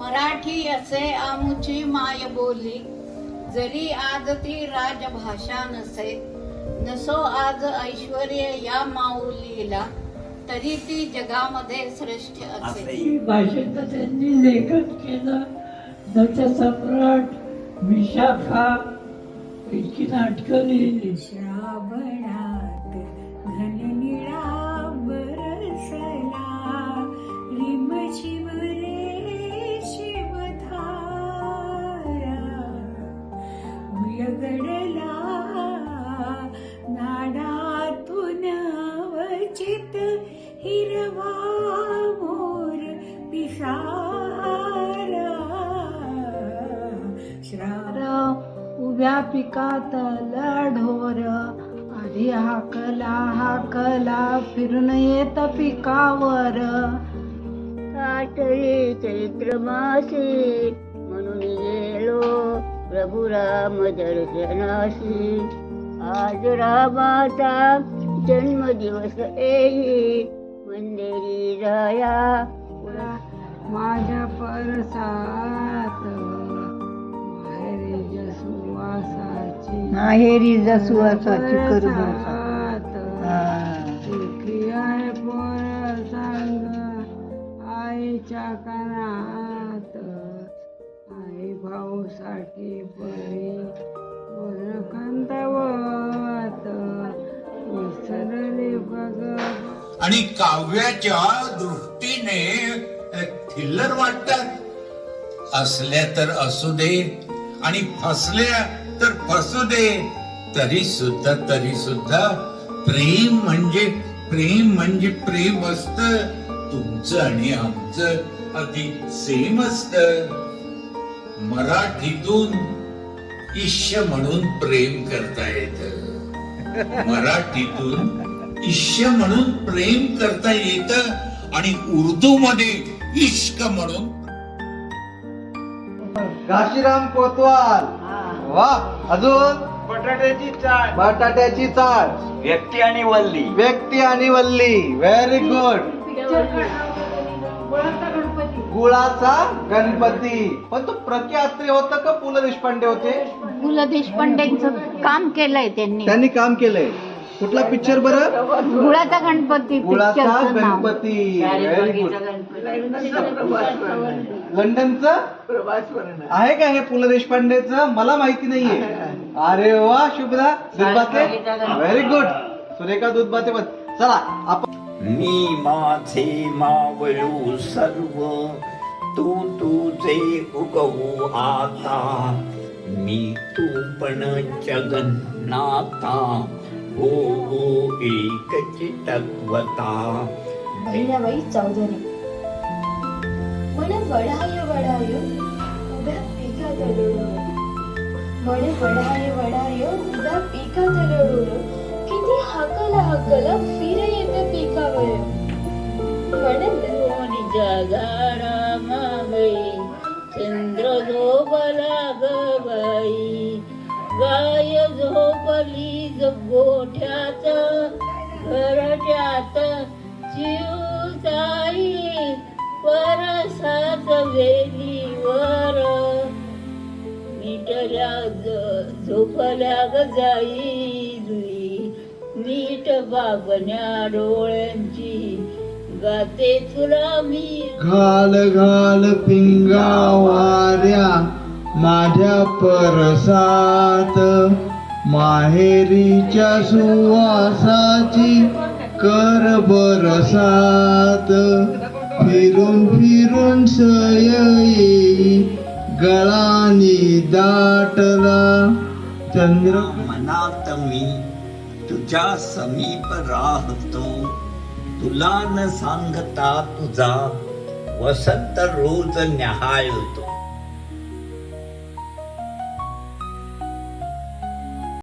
मराठी असे आमुची माय बोली जरी आज ती राजभाषा नसे नसो आज ऐश्वर या माऊलीला तरी ती जगामध्ये श्रेष्ठ असे. भाषेचं त्यांनी लेखन केलं नटसम्राट विशाखा इतकी नाटकं लिहिली. श्रावणात घननिळा बरसला चित हिरवा मोर पिसारा। श्रार उभ्या पिकात ढोर आधी हाकला हाकला फिरून येत पिकावर. काटले चैत्र मासे म्हणून गेलो प्रभुराम दर्शनाशी. आज रामाचा जन्मदिवस येई मंदिरी राया माझ्या परसात माहेरी सुवासाची माहेरी जसुवासाची करू परसात. सुखी आहे पोर सांग आईच्या कानात. आई भाऊसाठी बळी वर कंदवत आणि काव्याच्या दृष्टीने थिल्लर वाटतात. असल्या तर असू दे आणि फसल्या तर फसू दे तरी सुद्धा तरी सुद्धा प्रेम म्हणजे प्रेम म्हणजे प्रेम असत. तुमचं आणि आमचं अगदी सेम असत. मराठीतून इष्य म्हणून प्रेम करता येतं. मराठीतून इष्य म्हणून प्रेम करता येत आणि उर्दू मध्ये इश्क म्हणून. काशीराम कोतवाल. वा अजून? बटाट्याची चाळ. बटाट्याची चाळ. व्यक्ती आणि वल्ली. व्यक्ती आणि वल्ली. व्हेरी गुड गुळाचा गणपती. पण तो प्रख्यात्री होता का पु ल देशपांडे होते? पु ल देशपांडेंचं काम केलंय त्यांनी. त्यांनी काम केलंय. कुठला पिक्चर बरं? गुळाचा गणपती गुळाचा नाव. गणपती. व्हेरी गुड लंडनचं? आहे का हे पु ल देशपांडेचं? मला माहिती नाहीये. अरे वा शुभदा दुधबाते? व्हेरी गुड सुरेखा दुधबाते पण. चला आपण मी माझे मावळू सर्व कहू आता. मी तू पण जगन्नाथा हो हो एक चितत्वता बहिणाबाई चौधरी मन वडाय वडाय उभ्या पिकात रडून मन वडाय वडाय उभ्या पिकात रडून किती हकल हकल फिर येते पिकावर. म्हणत जगारा मागई चंद्र झोपला ग बाई गाय झोपली ग गोठ्यात घरट्यात. चिवताई परसात वेलीवर. मिटल्या ग- झोपल्या ग जाई जुई. नीट बाबन्या डोळ्यांची गाते तुला मी घाल घाल पिंगा वाऱ्या माझ्या परसात. माहेरीच्या सुवासाची कर बरसात. फिरून फिरून सयई गळानी दाटला. चंद्र मनात मी तुझ्या समीप राहतो. तुला न सांगता तुझा वसंत रोज न्याहाळतो.